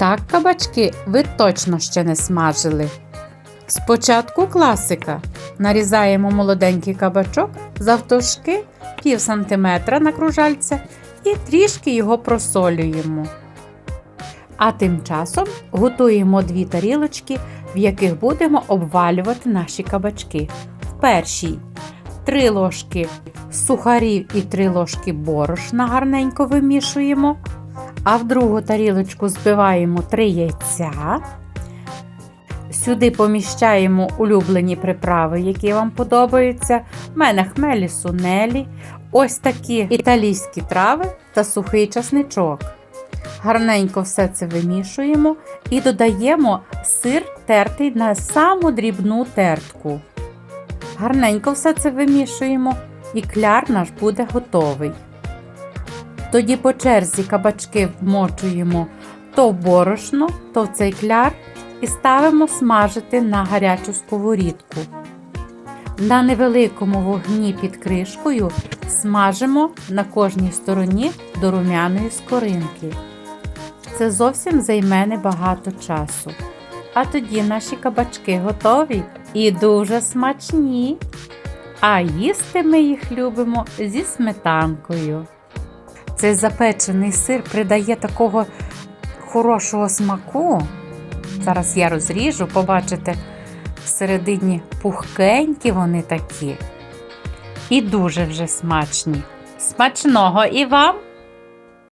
Так кабачки ви точно ще не смажили. Спочатку класика. Нарізаємо молоденький кабачок завтовшки пів сантиметра на кружальце і трішки його просолюємо. А тим часом готуємо дві тарілочки, в яких будемо обвалювати наші кабачки. В першій 3 ложки сухарів і 3 ложки борошна гарненько вимішуємо. А в другу тарілочку збиваємо 3 яйця. Сюди поміщаємо улюблені приправи, які вам подобаються. У мене хмелі сунелі, ось такі італійські трави та сухий часничок. Гарненько все це вимішуємо і додаємо сир тертий на саму дрібну тертку. Гарненько все це вимішуємо, і кляр наш буде готовий. Тоді по черзі кабачки вмочуємо то в борошно, то в цей кляр і ставимо смажити на гарячу сковорідку. На невеликому вогні під кришкою смажимо на кожній стороні до румяної скоринки. Це зовсім займе небагато часу. А тоді наші кабачки готові і дуже смачні. А їсти ми їх любимо зі сметанкою. Цей запечений сир придає такого хорошого смаку. Зараз я розріжу, побачите, всередині пухкенькі вони такі. І дуже вже смачні. Смачного і вам!